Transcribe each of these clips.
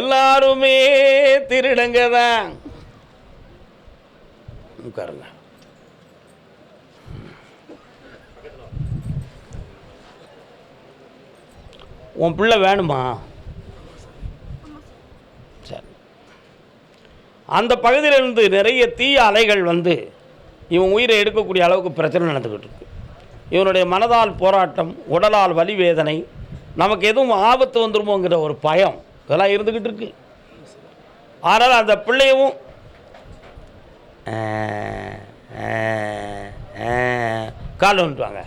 எல்லாருமே திருடங்க தான் உட்காருங்க. உன் பிள்ளை வேணுமா? சரி. அந்த பகுதியிலிருந்து நிறைய தீய அலைகள் வந்து இவன் உயிரை எடுக்கக்கூடிய அளவுக்கு பிரச்சனை நடந்துக்கிட்டு இருக்கு. இவனுடைய மனதால் போராட்டம் உடலால் வலி வேதனை நமக்கு எதுவும் ஆபத்து வந்துருமோங்கிற ஒரு பயம் இதெல்லாம் இருந்துக்கிட்டு இருக்கு. ஆனால் அந்த பிள்ளையும் கால் வந்துட்டு வாங்க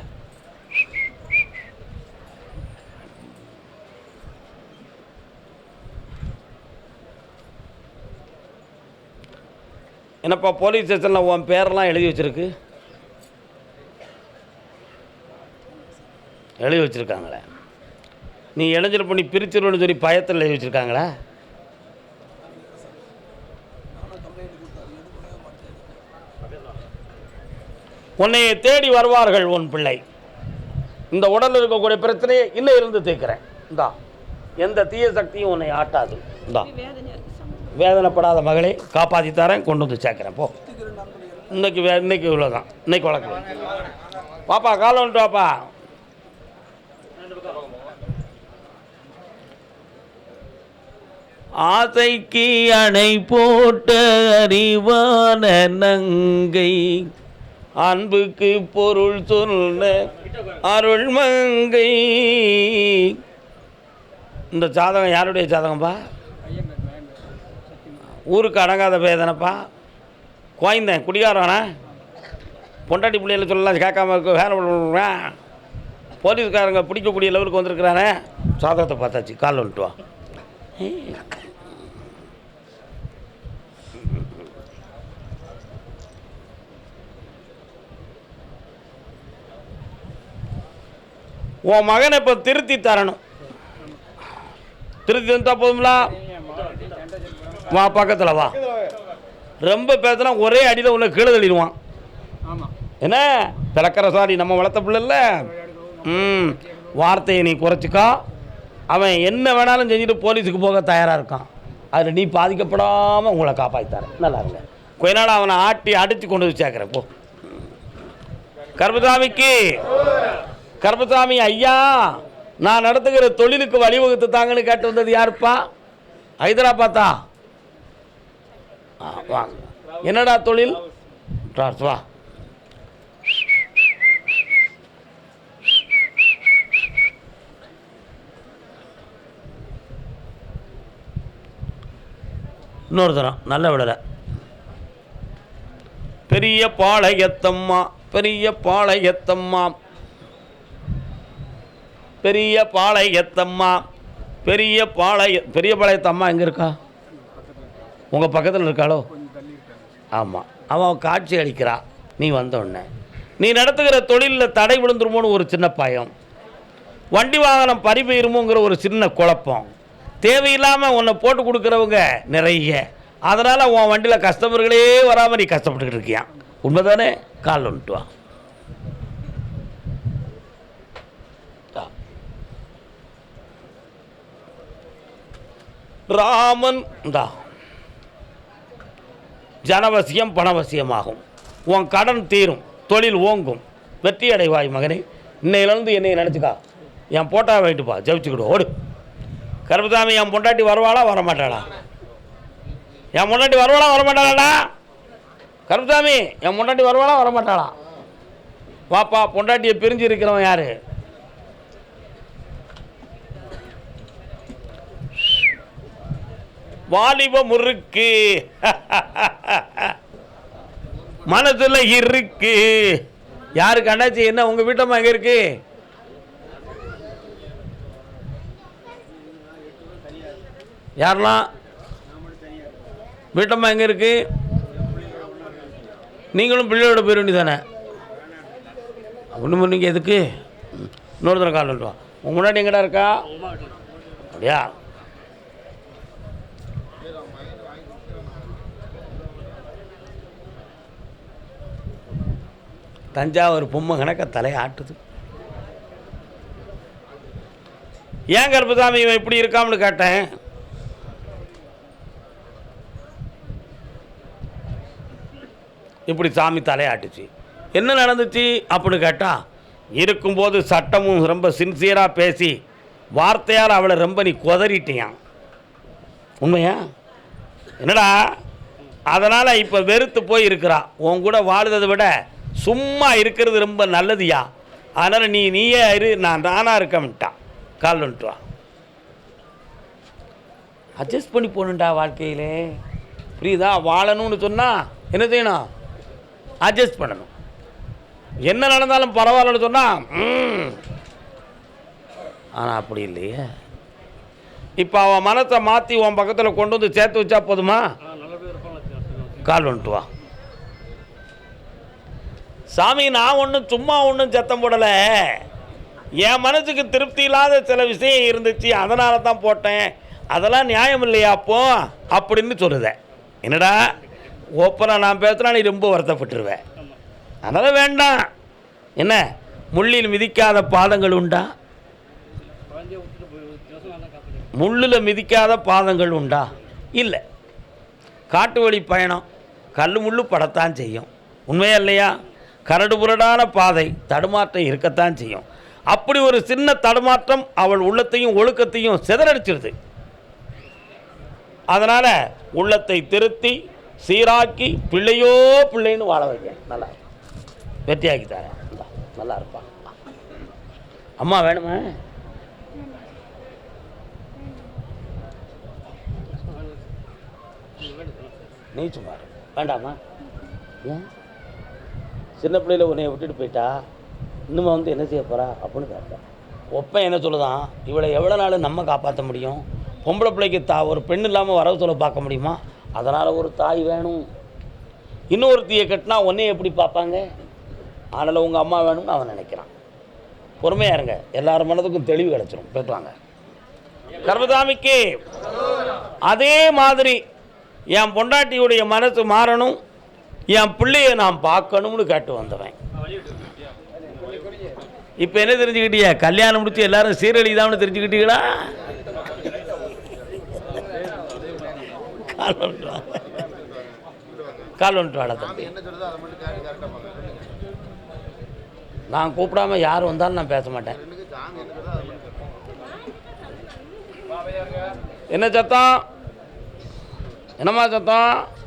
என்னப்பா போலீஸ் ஸ்டேஷனில் உன் பேரெல்லாம் எழுதி வச்சுருக்கு? எழுதி வச்சுருக்காங்களே. நீ இளைஞர் பண்ணி பிரிச்சிருவனு சொல்லி பயத்தில் எழுதி வச்சுருக்காங்களா உன்னையை தேடி வருவார்கள் உன் பிள்ளை. இந்த உடலில் இருக்கக்கூடிய பிரச்சனையை இன்னும் இருந்து தீர்க்கிறேன். இந்தா எந்த தீய சக்தியும் உன்னை ஆட்டாது. இந்தா வேதனைப்படாத மகளே காப்பாற்றி தரேன் கொண்டு வந்து சேர்க்குறேன் போ. இன்னைக்கு வே இன்னைக்கு இவ்வளோதான் இன்னைக்கு வழக்கம் பாப்பா காலம் வாப்பா. ஆசைக்கு அணை போட்ட அறிவான நங்கை. அன்புக்கு பொருள் சொன்ன அருள்மங்கை இந்த ஜாதகம் யாருடைய ஜாதகம்ப்பா ஊருக்கு அடங்காத பேதனப்பா குவாய்ந்தேன் குடிகாரனா? பொண்டாட்டி பிள்ளைகளை சொல்லலாம் கேட்காம இருக்க வேலை பண்ணுவேன் போலீஸ்காரங்க பிடிக்கக்கூடிய லெவலுக்கு வந்திருக்கிறானே? சாதகத்தை பார்த்தாச்சு கால் வந்துட்டு வா. உன் மகனை இப்போ திருத்தி தரணும். திருத்தி தந்தா போதுங்களா வா பக்கத்தில் வா. ரொம்ப பேசினா ஒரே அடியில் உள்ள கீழே தள்ளிடுவான். என்ன? பிறக்கிற சாரி நம்ம வளர்த்த பிள்ளைல்ல ம். வார்த்தையை நீ குறைச்சிக்கா. அவன் என்ன வேணாலும் செஞ்சுட்டு போலீஸுக்கு போக தயாராக இருக்கான். அதில் நீ பாதிக்கப்படாமல் உங்களை காப்பாற்றித்தாரேன் நல்லா இருங்க. கொஞ்ச நாள் அவனை ஆட்டி அடித்து கொண்டு வந்து சேர்க்குறேன். போ. கர்மசாமிக்கு கருப்பசாமி ஐயா நான் நடத்துகிற தொழிலுக்கு வழிவகுத்து தாங்கன்னு கேட்டு வந்தது யாருப்பா? ஹைதராபாத்தா. ஆ, வாங்க என்னடா தொழில்? வா. இன்னொரு தரம் நல்ல விடலை. பெரிய பாளையத்தம்மா பெரிய பாளையத்தம்மா பெரிய பாளையத்தம்மா. பெரிய பாளைய பெரிய பாளையத்தம்மா எங்கே இருக்கா? உங்கள் பக்கத்தில் இருக்காளோ? ஆமாம் அவன் காட்சி அளிக்கிறா. நீ வந்தோடனே நீ நடத்துகிற தொழிலில் தடை விழுந்துருமோன்னு ஒரு சின்ன பயம். வண்டி வாகனம் பறிபெயிருமோங்கிற ஒரு சின்ன குழப்பம். தேவையில்லாமல் உன்னை போட்டு கொடுக்குறவங்க நிறைய. அதனால் உன் வண்டியில் கஸ்டமர்களே வராமல் நீ கஷ்டப்பட்டுக்கிட்டு இருக்கியான் உண்மைதானே? கால் வந்துட்டு வா. ராமன் இந்தா. ஜனவசியம் பணவசியமாகும். உன் கடன் தீரும் தொழில் ஓங்கும். வெற்றி அடைவாய் மகனே இன்னையிலேருந்து என்னை நினச்சிக்கா. என் போட்டா வாங்கிட்டுப்பா ஜெபிச்சுக்கிடு ஓடு. கருப்பசாமி என் பொண்டாட்டி வருவாளா வரமாட்டாளா? என் பொண்டாட்டி வருவாளா வரமாட்டாளாடா? கருப்பசாமி என் பொண்டாட்டி வருவாளா வரமாட்டாளா? வாப்பா பொண்டாட்டியை பிரிஞ்சு இருக்கிறவன் யார்? வாலிப முறுக்கு. மனசுல இருக்கு. யாருக்கு அண்ணாச்சி என்ன உங்க வீட்டம்மா எங்க இருக்கு? யாரெல்லாம்? வீட்டம்மா எங்க இருக்கு? நீங்களும் பிள்ளையோட போயிட வேண்டியதானே ஒன்று நீங்கள் எதுக்கு? ம், இன்னொரு தடவை கால் உங்க முன்னாடி எங்கடா இருக்கா? அப்படியா? தஞ்சாவூர் பொம்மை கணக்க தலையாட்டுது ஏன் கருப்பசாமி இவன் இப்படி இருக்காம்னு கேட்டேன். இப்படி சாமி தலையாட்டுச்சு என்ன நடந்துச்சு அப்படின்னு கேட்டால் இருக்கும்போது சட்டமும் ரொம்ப சின்சியராக பேசி வார்த்தையால் அவளை ரொம்ப நீ கொதறிட்டியான் உண்மையா? என்னடா? அதனால் இப்போ வெறுத்து போய் இருக்கிறா உன் கூட வாழ்ந்ததை விட சும்மா இருக்கிறது ரொம்ப நல்லதுயா? அதனால் நீ நீயே இரு நான் நானாக இருக்கமிட்டான் கால் வந்துட்டு வா. அட்ஜஸ்ட் பண்ணி போகணுண்டா வாழ்க்கையிலே. புரியுதா? வாழணும்னு சொன்னால் என்ன செய்யணும்? அட்ஜஸ்ட் பண்ணணும். என்ன நடந்தாலும் பரவாயில்லன்னு சொன்னால் ஆனால் அப்படி இல்லையே. இப்போ அவன் மனத்தை மாற்றி உன் பக்கத்தில் கொண்டு வந்து சேர்த்து வச்சா போதுமா? கால் வந்துட்டு வா. சாமி நான் ஒன்றும் சும்மா ஒன்றும் சத்தம் போடலை. என் மனசுக்கு திருப்தி இல்லாத சில விஷயம் இருந்துச்சு அதனால தான் போட்டேன். அதெல்லாம் நியாயம் இல்லையா அப்போ? அப்படின்னு சொல்லுத. என்னடா? ஓப்பனாக நான் பேசுனா நீ ரொம்ப வருத்தப்பட்டுருவேன் அதனால் வேண்டாம். என்ன? முள்ளில் மிதிக்காத பாதங்கள் உண்டா? முள்ளில் மிதிக்காத பாதங்கள் உண்டா? இல்லை. காட்டு வழி பயணம் கல் முள்ளு படத்தான் செய்யும். உண்மையா இல்லையா? கரடு புரடான பாதை தடுமாற்றம் இருக்கத்தான் செய்யும். அப்படி ஒரு சின்ன தடுமாற்றம் அவள் உள்ளத்தையும் ஒழுக்கத்தையும் சிதறடிச்சிருது. அதனால் உள்ளத்தை திருத்தி சீராக்கி பிள்ளையோ பிள்ளைன்னு வாழ வைக்க நல்லா வெற்றியாக்கி தரேன். நல்லா இருப்பான் அம்மா வேணுமா? நீ சும்மா வேண்டாமா? ஏன்? சின்ன பிள்ளையில் உன்னை விட்டுட்டு போயிட்டா இன்னும் வந்து என்ன செய்ய போகிறா அப்படின்னு கேட்டேன் ஒப்பன் என்ன சொல்லுதான்? இவளை எவ்வளோ நாள் நம்ம காப்பாற்ற முடியும்? பொம்பளை பிள்ளைக்கு தா ஒரு பெண் இல்லாமல் வரவு சொல்ல பார்க்க முடியுமா? அதனால் ஒரு தாய் வேணும். இன்னொருத்தியை கட்டினா உன்னைய எப்படி பார்ப்பாங்க? அதனால் உங்கள் அம்மா வேணும்னு அவன் நினைக்கிறான். பொறுமையாக இருங்க. எல்லார் மனதுக்கும் தெளிவு கிடச்சிரும். பேசுவாங்க கர்மதாமிக்கு அதே மாதிரி என் பொண்டாட்டியுடைய மனசு மாறணும். என் பிள்ளைய நான் பார்க்கணும்னு கேட்டு வந்தவன். இப்போ என்ன தெரிஞ்சுக்கிட்டியா? கல்யாணம் முடிச்சு எல்லாரும் சீரழிதான்னு தெரிஞ்சுக்கிட்டீங்களா? கால் கால் வந்துட்டு தம்பி. நான் கூப்பிடாம யார் வந்தாலும் நான் பேச மாட்டேன். என்ன சத்தம்? என்னம்மா சத்தம்?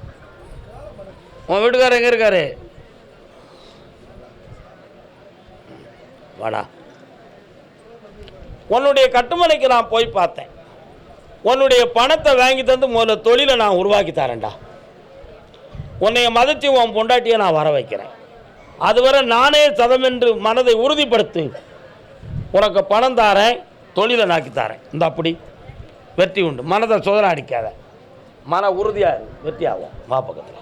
உன் வீட்டுக்காரர் எங்கே இருக்காரு? வாடா. உன்னுடைய கட்டுமனைக்கு நான் போய் பார்த்தேன். உன்னுடைய பணத்தை வாங்கி தந்து முதல்ல தொழிலை நான் உருவாக்கி தரேன்டா. உன்னைய மதித்து உன் பொண்டாட்டியை நான் வர வைக்கிறேன். அதுவரை நானே சதம் என்று மனதை உறுதிப்படுத்து உனக்கு பணம் தாரேன் தொழிலை நாக்கி தாரேன். இந்த அப்படி. வெற்றி உண்டு. மனதை சுதர அடிக்காத. மன உறுதியாக வெற்றி ஆகும். மாப்பக்கத்தில்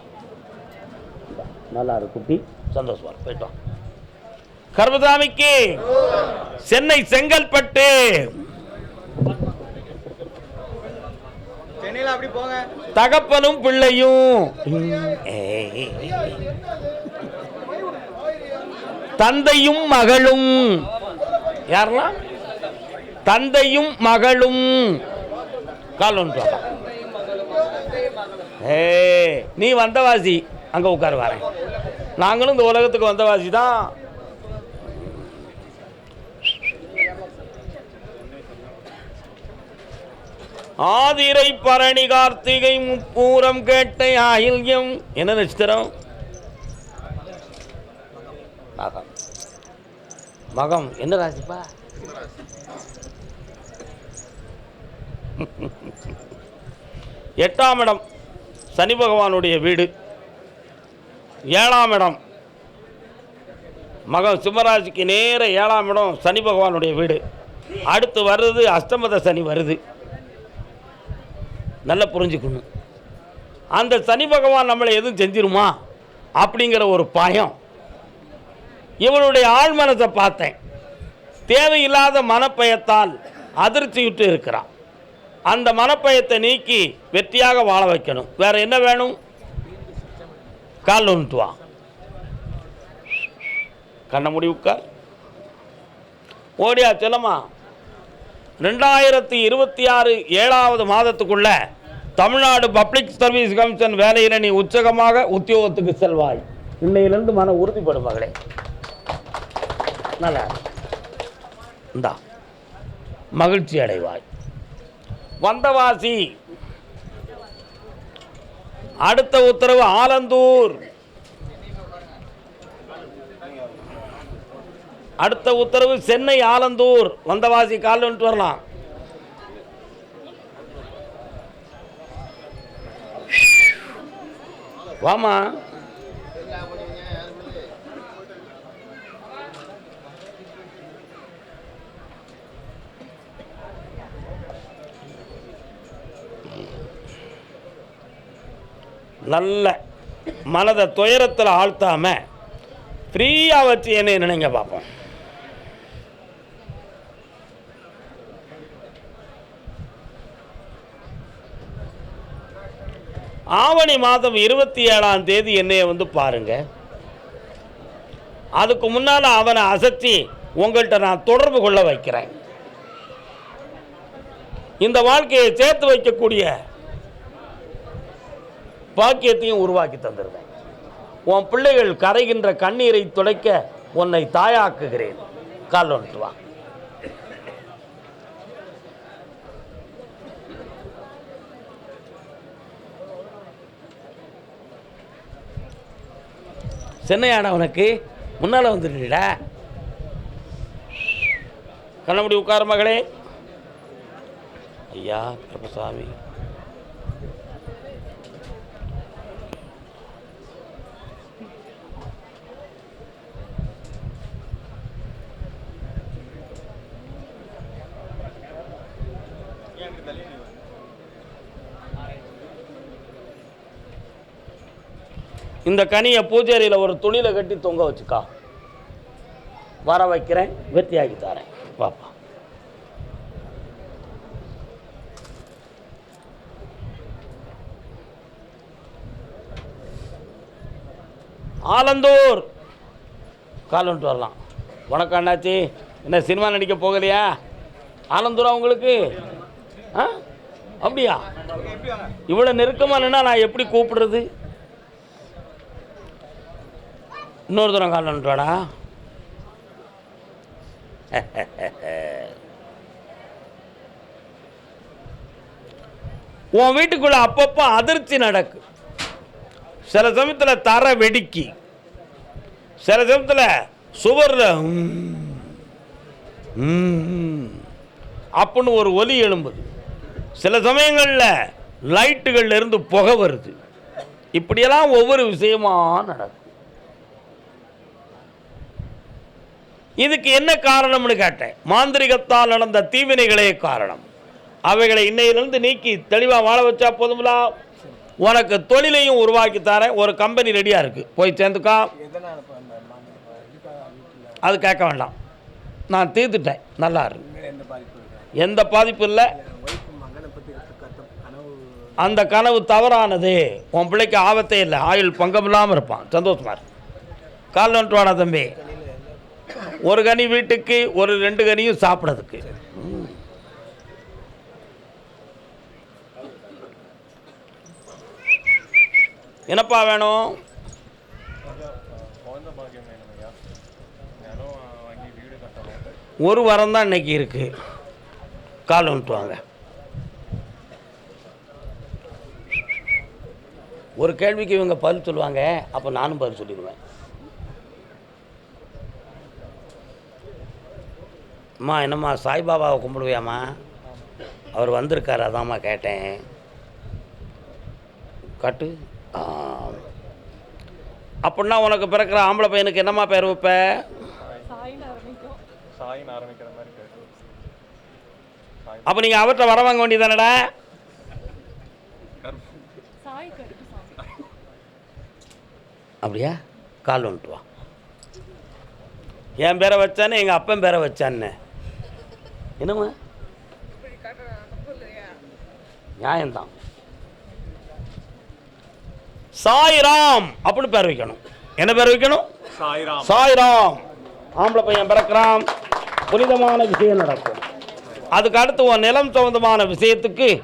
நல்லா இருக்கு குட்டி. சந்தோஷமா இருக்கு. போயிட்டு வா. கர்மசாமிக்கு சென்னை செங்கல்பட்டு. சென்னையில் அப்படி போங்க. தகப்பனும் பிள்ளையும். தந்தையும் மகளும். யாரெல்லாம்? தந்தையும் மகளும். கால் ஒன்று ஏ நீ வந்தவாசி. அங்கே உட்கார வரேன். நாங்களும் இந்த உலகத்துக்கு வந்தவாசி தான். ஆதிரை பரணி கார்த்திகை முப்பூரம் கேட்டை ஆயில்யம். என்ன நட்சத்திரம் மகம். மகம். என்ன ராசிப்பா? எட்டாம் இடம் சனி பகவானுடைய வீடு. ஏழாம் இடம். மகன் சிம்மராசிக்கு நேர ஏழாம் இடம் சனி பகவானுடைய வீடு. அடுத்து வருது அஷ்டமத சனி வருது. நல்லா புரிஞ்சுக்கணும். அந்த சனி பகவான் நம்மளை எதுவும் செஞ்சிருமா? அப்படிங்கிற ஒரு பயம். இவனுடைய ஆழ் மனதை பார்த்தேன். தேவையில்லாத மனப்பயத்தால் அதிர்ச்சியுற்று இருக்கிறான். அந்த மனப்பயத்தை நீக்கி வெற்றியாக வாழ வைக்கணும். வேறு என்ன வேணும்? கால் ஒன்று வா. கண்ண முடி உட்கார். ஓடியா செல்லம்மா. ரெண்டாயிரத்தி இருபத்தி ஆறு ஏழாவது மாதத்துக்குள்ள தமிழ்நாடு பப்ளிக் சர்வீஸ் கமிஷன் வேலையில் நீ உற்சகமாக உத்தியோகத்துக்கு செல்வாய். இன்னையிலிருந்து மன உறுதிப்படும் மகளே. நல்லா இந்தா. மகிழ்ச்சி அடைவாய். வந்தவாசி அடுத்த உத்தரவு ஆலந்தூர். அடுத்த உத்தரவு சென்னை ஆலந்தூர். வந்தவாசி கால் வந்துட்டு வரலாம். வாமா. நல்ல மனதை துயரத்தில் ஆழ்த்தாமல் ஃப்ரீயாக வச்சு என்னை நினைங்க பார்ப்போம் ஆவணி மாதம் இருபத்தி ஏழாம் தேதி என்னைய வந்து பாருங்க. அதுக்கு முன்னால் அவனை அசத்தி உங்கள்கிட்ட நான் தொடர்பு கொள்ள வைக்கிறேன். இந்த வாழ்க்கையை சேர்த்து வைக்கக்கூடிய பாக்கியத்தையும் உருவாக்கி தந்துடுவேன் உன் பிள்ளைகள் கரைகின்ற கண்ணீரை துடைக்க உன்னை தாயாக்குகிறேன். கால் வந்துட்டு வா. சென்னையான உனக்கு? முன்னால் வந்துடுடா கண்ணமுடி உட்கார மகளே. ஐயா கருப்பசாமி. இந்த கனியை பூஜேரியில் ஒரு துணியில் கட்டி தொங்க வச்சுக்கா. வர வைக்கிறேன் வெற்றியாக்கி தரேன். பாப்பா ஆலந்தூர். கால் வரலாம். வணக்கம் அண்ணாச்சி. என்ன சினிமா நடிக்க போகலையா? ஆலந்தூரா உங்களுக்கு? ஆ? அப்படியா? இவ்வளோ நெருக்கமாக நான் எப்படி கூப்பிடுறது? இன்னொரு தூரம் கால் வாடா உன் வீட்டுக்குள்ள அப்பப்போ அதிர்ச்சி நடக்கு. சில சமயத்தில் தர வெடிக்கி. சில சமயத்தில் சுவரில் அப்படின்னு ஒரு ஒலி எழும்புது. சில சமயங்களில் லைட்டுகள்லேருந்து புகை வருது. இப்படியெல்லாம் ஒவ்வொரு விஷயமாக நடக்கும் இதுக்கு என்ன காரணம்னு கேட்டேன். மாந்திரிகத்தால் நடந்த தீவினைகளே காரணம். அவைகளை இன்னையிலிருந்து நீக்கி தெளிவாக வாழ வச்சா போதுங்களா உனக்கு தொழிலையும் உருவாக்கி தரேன். ஒரு கம்பெனி ரெடியாக இருக்குது போய் சேர்ந்துக்கா? அது கேட்க வேண்டாம். நான் தீர்த்துட்டேன். நல்லா இருக்கு. எந்த பாதிப்பும் இல்லை. அந்த கனவு தவறானது. உன் பிள்ளைக்கு ஆபத்தே இல்லை. ஆயுள் பங்கம் இல்லாமல் இருப்பான். சந்தோஷமா இருக்கு கால் நோட்டு வாடா தம்பி? ஒரு கனி வீட்டுக்கு ஒரு ரெண்டு கனியும் சாப்பிட்றதுக்கு. என்னப்பா வேணும்? ஒரு வாரம் தான் இன்னைக்கு இருக்கு. கால் வந்துட்டு வாங்க. ஒரு கேள்விக்கு இவங்க பதில் சொல்லுவாங்க அப்போ நானும் பதில் சொல்லிடுவேன். அம்மா என்னம்மா சாய்பாபாவை கும்பிடுவியாம்மா? அவர் வந்திருக்காரு அதாம்மா கேட்டேன். காட்டு. அப்படின்னா உனக்கு பிறக்கிற ஆம்பளை பையனுக்கு என்னம்மா பேர் வைப்ப? அப்போ நீங்கள் அவர்கிட்ட வர வாங்க வேண்டியதானடா அப்படியா? கால் வந்துட்டு வா. என் பேரை வச்சானே எங்கள் அப்பன் பேரை வச்சான்னு. என்னம்மா? நியாயம்தான். சாய்ராம் அப்படின்னு பேர் வைக்கணும். என்ன பேர் வைக்கணும்? சாய்ராம். சாய்ராம். ஆம்பளை பையன் பிறக்கிறான். புனிதமான விஷயம் நடக்கும். அதுக்கு அடுத்து உன் நிலம் சம்பந்தமான விஷயத்துக்கு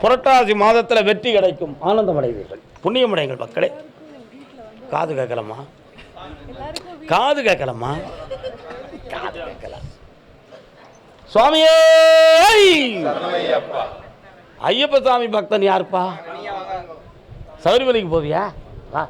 புரட்டாசி மாதத்தில் வெற்றி கிடைக்கும். ஆனந்தம் அடைவீர்கள் புண்ணியம் அடைங்கள் மக்களே. காது கேட்கலம்மா. காது கேட்கலம்மா காது கேட்கல சுவாமியே! ஐயப்ப சாமி பக்தன் யாருப்பா? சபரிமலைக்கு போவியா? வா.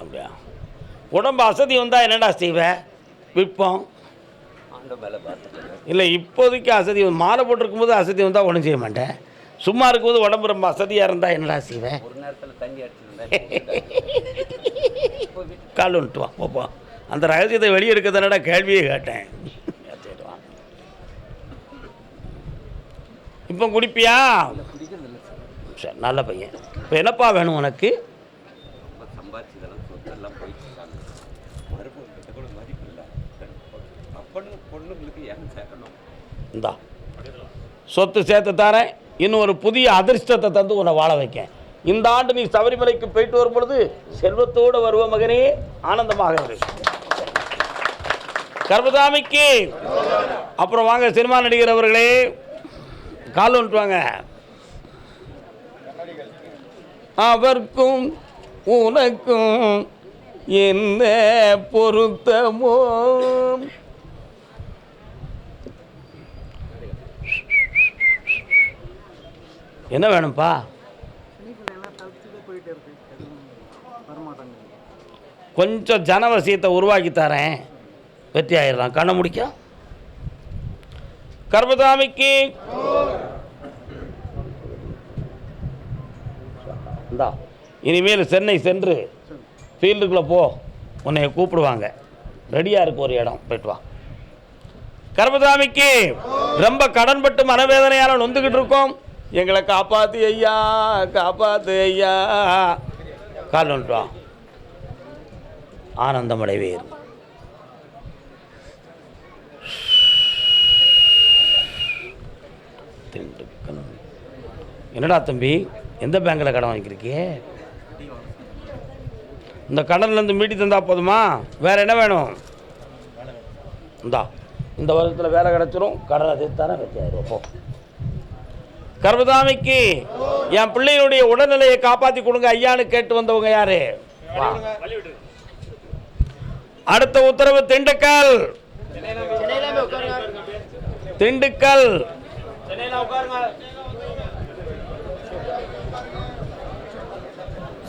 அப்படியா? உடம்பு அசதி வந்தால் என்னடா செய்வேன் விற்போம். இல்லை இப்போதைக்கு அசதி மாலை போட்டிருக்கும் போது அசதி வந்தால் ஒன்றும் செய்ய மாட்டேன். சும்மா இருக்கும்போது உடம்பு ரொம்ப அசதியாக இருந்தால் என்னடா செய்வேன்? ஒரு நேரத்தில் தண்ணி அடிச்சிருந்தா கால் வந்துட்டு வா போப்போம் அந்த ரகசியத்தை வெளியெடுக்க தானடா கேள்வியே கேட்டேன். இப்போ குடிப்பியா? சார். நல்ல பையன். இப்போ என்னப்பா வேணும் உனக்கு? இந்தா. சொத்து சேர்த்து தரேன். இன்னும் ஒரு புதிய அதிர்ஷ்டத்தை தந்து உன்னை வாழ வைக்கேன். இந்த ஆண்டு நீ சபரிமலைக்கு போயிட்டு வரும் பொழுது செல்வத்தோடு வருவ மகனே ஆனந்தமாக இரு. அப்புறம் வாங்க சினிமா நடிகர் அவர்களே. கால் வந்துட்டு வாங்க. அவர்க்கும் உனக்கும் என்ன பொருத்தமோ? என்ன வேணும்ப்பா? கொஞ்சம் ஜனவசியத்தை உருவாக்கி தரேன். வெற்றி ஆயிடலாம் கண்ணை முடிக்க. கர்மதாமிக்கு. இந்தா இனிமேல் சென்னை சென்று ஃபீல்டுக்குள்ளே போ. உன்னை கூப்பிடுவாங்க. ரெடியாக இருக்கு ஒரு இடம். போயிட்டு வா. கர்மதாமிக்கு. ரொம்ப கடன்பட்டு மனவேதனையால் நொந்துக்கிட்டு இருக்கோம். எங்களை காப்பாத்து ஐயா காப்பாத்து ஐயா. கால் வந்துட்டு வா ஆனந்தமடைவேர் என்னடா தம்பி எந்த பேங்க்கில் கடன் வாங்கியிருக்கியே? இந்த கடன்லேருந்து மீட்டி தந்தா போதுமா? வேறு என்ன வேணும்? இந்தா இந்த வருஷத்தில் வேலை கிடச்சிரும் கடனை தீர்த்தானே வச்சாயிரம் போ. கர்மதாமிக்கு என் பிள்ளையினுடைய உடல்நிலையை காப்பாற்றி கொடுங்க ஐயான்னு கேட்டு வந்தவங்க யாரு. அடுத்த உத்தரவு திண்டுக்கல். திண்டுக்கல்.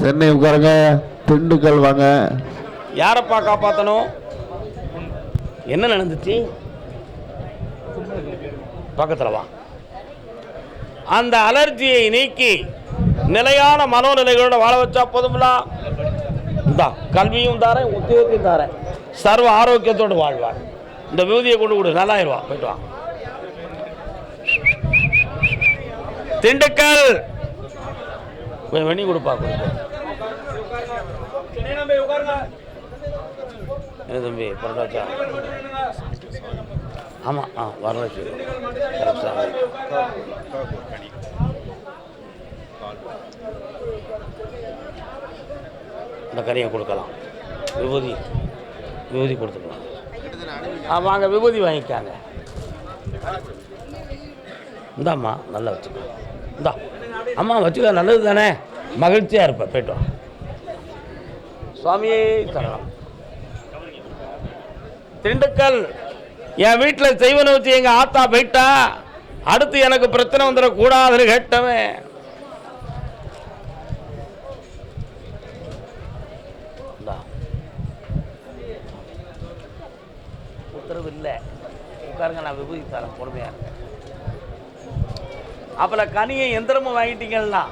சென்னை உட்காருங்க. திண்டுக்கல் வாங்க. யாரப்பா காப்பாற்றணும் என்ன நடந்துச்சு? பக்கத்தில் வா. அந்த அலர்ஜியை நீக்கி நிலையான மனோநிலைகளோட வாழ வச்சா போதும்ல? இந்தா கல்வியும் தாரேன் உத்தியோகத்தையும் தாரேன். சர்வ ஆரோக்கியத்தோடு வாழ்வாள் இந்த விபூதியை கொண்டு கொடு நல்லாயிருவா போயிட்டு வா. திண்டுக்கல்! வெண்ணி கொடுப்பா கொடுப்பா என்ன தம்பி பரவாச்சா ஆமாம் ஆ வரலட்சுமி கரெக்டா இந்த கறியை கொடுக்கலாம். விபூதி விபூதி கொடுத்துக்கலாம். ஆ வாங்க விபூதி வாங்கிக்காங்க. இந்தாம்மா நல்லா வச்சுக்கோ. இந்தா. அம்மா வச்சுக்க நல்லது தானே? மகிழ்ச்சியாக இருப்பேன் போய்ட்டு வா. சுவாமியே திண்டுக்கல் என் வீட்டில் செய்வனை வச்சு எங்கள் ஆத்தா போயிட்டா அடுத்து எனக்கு பிரச்சனை வந்துடக்கூடாதுன்னு கேட்டவன். உத்தரவு இல்லை உட்காருங்க நான் விபூதி தரேன் பொறுமையாக இருக்கேன் அப்புறம் கனியை எந்திரமும் வாங்கிட்டீங்கன்னா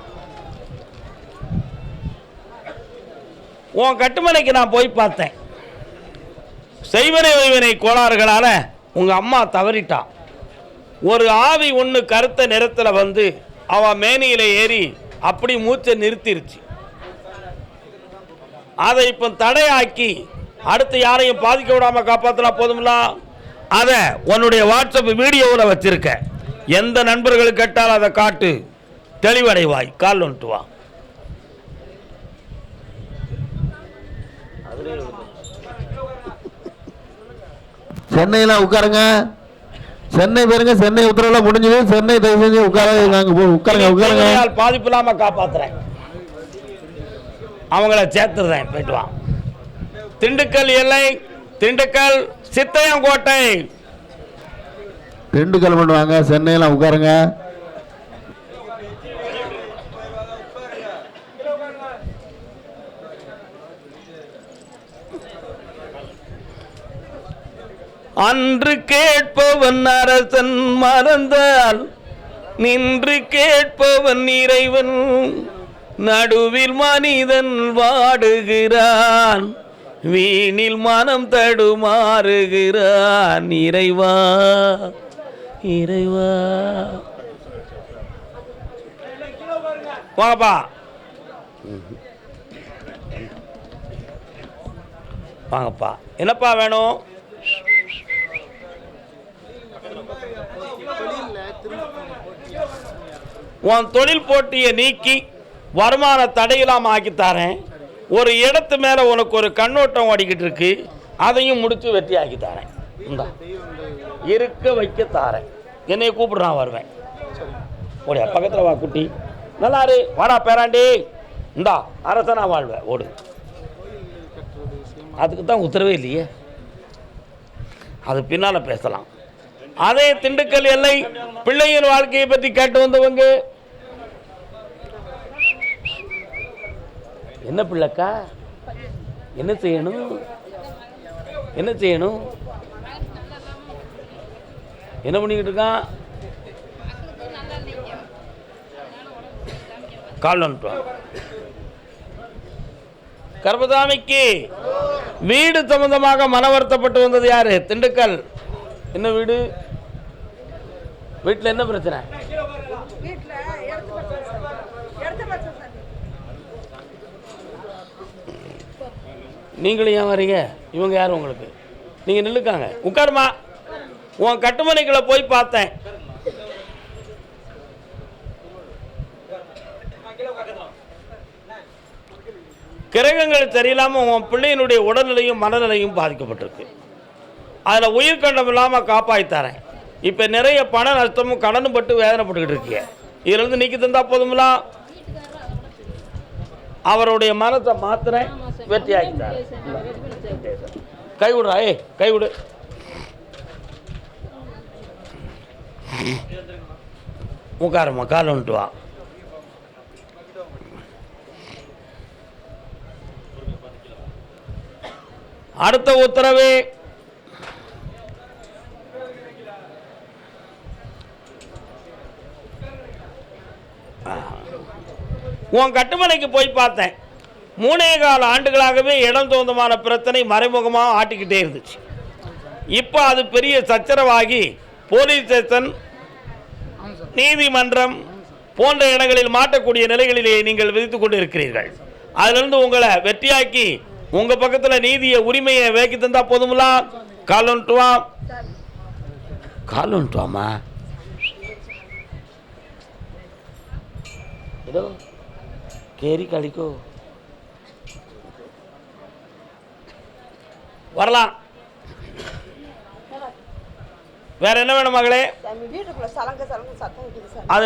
உன் கட்டுமனைக்கு நான் போய் பார்த்தேன். செய்வனை வைவனை கோளாறுகளால் உங்கள் அம்மா தவறிட்டா. ஒரு ஆவி ஒன்று கருத்த நிறத்தில் வந்து அவ மேனியில் ஏறி அப்படி மூச்சை நிறுத்திருச்சு. அதை இப்போ தடையாக்கி அடுத்து யாரையும் பாதிக்க விடாமல் காப்பாற்றினா போதும்ல? அதை உன்னுடைய வாட்ஸ்அப் வீடியோவில் வச்சுருக்க. எந்த நண்பர்கள் கேட்டாலும் அதை காட்டு. தெளிவடைவாய். கால் வந்துட்டு வா சென்னையெல்லாம் உட்காருங்க. சென்னை பேருங்க சென்னை உத்தரவுலாம் முடிஞ்சது. சென்னை தயவு செஞ்சு உட்கார அங்கே போ உட்காருங்க உட்காருங்க. பாதிப்பு இல்லாம காப்பாத்துறேன். அவங்கள சேர்த்துறேன். போயிட்டு வா. திண்டுக்கல் எல்லை திண்டுக்கல் சித்தையங்கோட்டை. திண்டுக்கல் மட்டும் வாங்க. சென்னையெல்லாம் உட்காருங்க. அன்று கேட்பவன் அரசன் மறந்தால் நின்று கேட்பவன் இறைவன் நடுவில் மனிதன் வாடுகிறான் வீணில் மனம் தடுமாறுகிறான். இறைவா இறைவா. வாங்கப்பா வாங்கப்பா. என்னப்பா வேணும்? உன் தொழில் போட்டியை நீக்கி வருமான தடையில்லாம ஆக்கித்தாரேன் ஒரு இடத்து மேலே உனக்கு ஒரு கண்ணோட்டம் ஓடிக்கிட்டு இருக்கு. அதையும் முடித்து வெற்றி ஆக்கி இந்தா. இருக்க வைக்க தாரேன். என்னைய கூப்பிடுறான் வருவேன். ஓடியா பக்கத்தில் வா குட்டி. நல்லா இரு. வாடா பேராண்டி. இந்தா அரசனா வாழ்வேன் ஓடு. அதுக்கு தான் உத்தரவே இல்லையே. அது பின்னால் பேசலாம். அதே திண்டுக்கல் எல்லை பிள்ளையின் வாழ்க்கையை பற்றி கேட்டு வந்தவங்க என்ன பிள்ளைக்கா? என்ன செய்யணும்? என்ன செய்யணும்? என்ன பண்ணிக்கிட்டு இருக்கான்? கால் வந்துட்டு கர்பதாமிக்கு வீடு சம்பந்தமாக மன வருத்தப்பட்டு வந்தது யாரு? திண்டுக்கல். என்ன வீடு? வீட்டில் என்ன பிரச்சனை வீட்டில் எடுத்து வச்சேன் சார் எடுத்து வச்சேன் சார் நீங்களும் ஏன் வரீங்க? இவங்க யார் உங்களுக்கு? நீங்கள் நில்லுக்காங்க. உட்காருமா. உன் கட்டுமனைக்குள்ளே போய் பார்த்தேன். கிரகங்கள் சரியில்லாமல் உன் பிள்ளையினுடைய உடல்நிலையும் மனநிலையும் பாதிக்கப்பட்டிருக்கு. அதில் உயிர்கண்டம் இல்லாமல் காப்பாற்றித்தரேன் இப்போ நிறைய பண நஷ்டமும் கடனும் பட்டு வேதனைப்பட்டுக்கிட்டு இருக்கீங்க இதிலிருந்து நீக்கி தந்தால் போதுங்களா அவருடைய மனத்தை மாத்துறேன். வெற்றி ஆகிட்டார் கை விடுறா ஏய் கை விடு. உட்காருமா கால் வந்துட்டு வா. அடுத்த உத்தரவு. உன் கட்டுமனைக்கு போய் பார்த்தேன். மூணே கால ஆண்டுகளாகவே இடம் தோந்தமான பிரச்சனை மறைமுகமாக ஆட்டிக்கிட்டே இருந்துச்சு. இப்போ அது பெரிய சச்சரவாகி போலீஸ் ஸ்டேஷன் நீதிமன்றம் போன்ற இடங்களில் மாட்டக்கூடிய நிலைகளிலே நீங்கள் விதித்து கொண்டு இருக்கிறீர்கள் அதிலிருந்து உங்களை வெற்றியாக்கி உங்கள் பக்கத்தில் நீதியை உரிமையை வேக்கி தந்தால் போதுங்களா கால் வந்துட்டு ஏதோ கேரி கழிக்கோ வரலாம். வேற என்ன வேணும் மகளே? சாமி வீட்டுக்குள்ள சலங்க சலங்க சத்தம் இருக்குது சார். அது